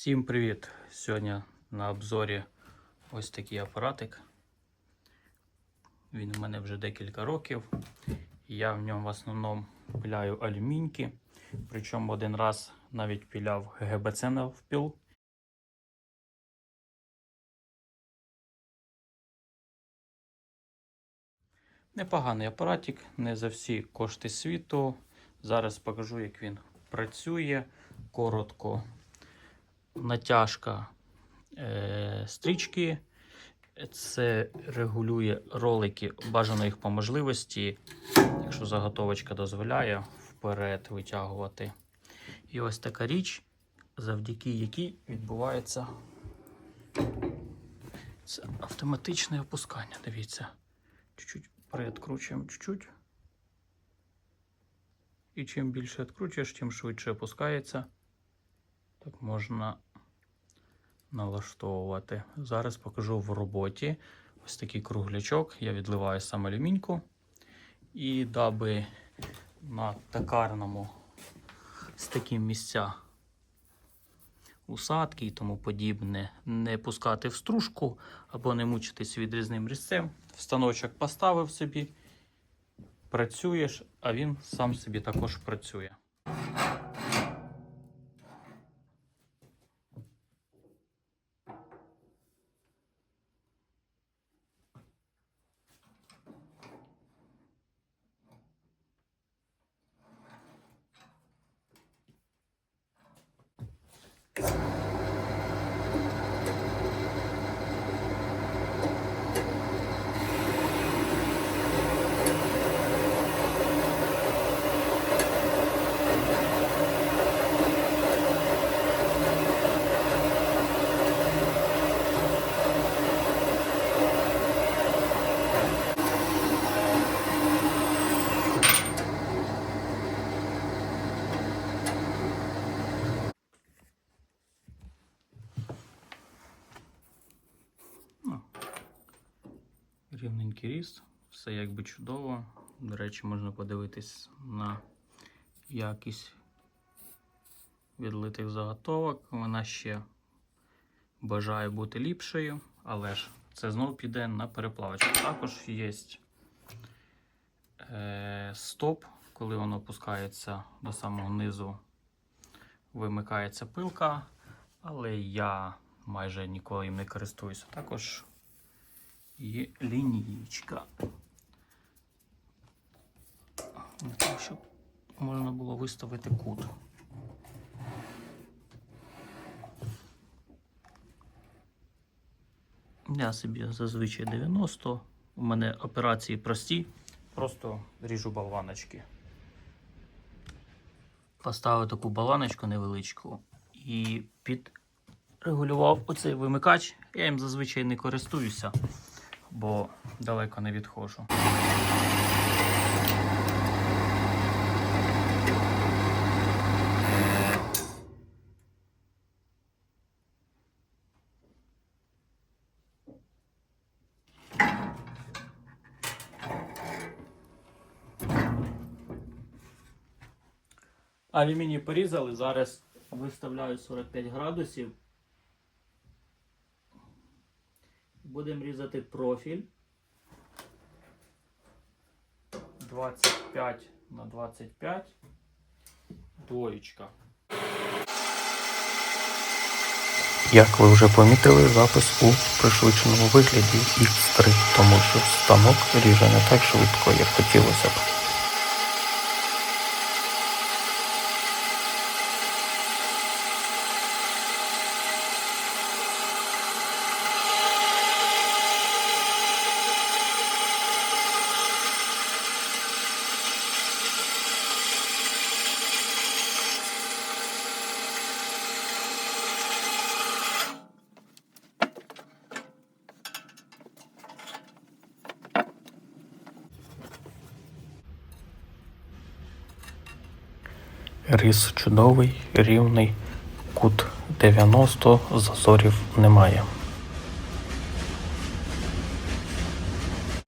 Всім привіт! Сьогодні на обзорі ось такий апаратик. Він у мене вже декілька років. Я в ньому в основному пиляю алюміньки. Причому один раз навіть піляв ГБЦ на впіл. Непоганий апаратик, не за всі кошти світу. Зараз покажу, як він працює коротко натяжка е, стрічки. Це регулює ролики, бажано їх по можливості, якщо заготовочка дозволяє, вперед витягувати. І ось така річ, завдяки якій відбувається це автоматичне опускання. Дивіться, чуть-чуть приоткручуємо чуть-чуть. І чим більше відкручуєш, тим швидше опускається. Так можна налаштовувати. Зараз покажу в роботі ось такий круглячок. Я відливаю сам алюміньку. І даби на токарному з таким місця усадки і тому подібне не пускати в стружку або не мучитись відрізним різцем. Встаночок поставив собі, працюєш, а він сам собі також працює. Рівненький ріст, все якби чудово. До речі, можна подивитись на якість відлитих заготовок. Вона ще бажає бути ліпшою, але ж це знову піде на переплавочку. Також є е, стоп, коли воно опускається до самого низу, вимикається пилка, але я майже ніколи їм не користуюся. Також є того, щоб можна було виставити кут. Я собі зазвичай 90. У мене операції прості, просто ріжу болваночки. Поставив таку болваночку невеличку і підрегулював оцей вимикач. Я їм зазвичай не користуюся бо далеко не відходжу. Алюміній порізали, зараз виставляю 45 градусів. Будемо різати профіль 25 на 25 двоєчка. Як ви вже помітили, запис у пришвидшеному вигляді X3, тому що станок ріже не так швидко, як хотілося б. Різ чудовий, рівний, кут 90, зазорів немає.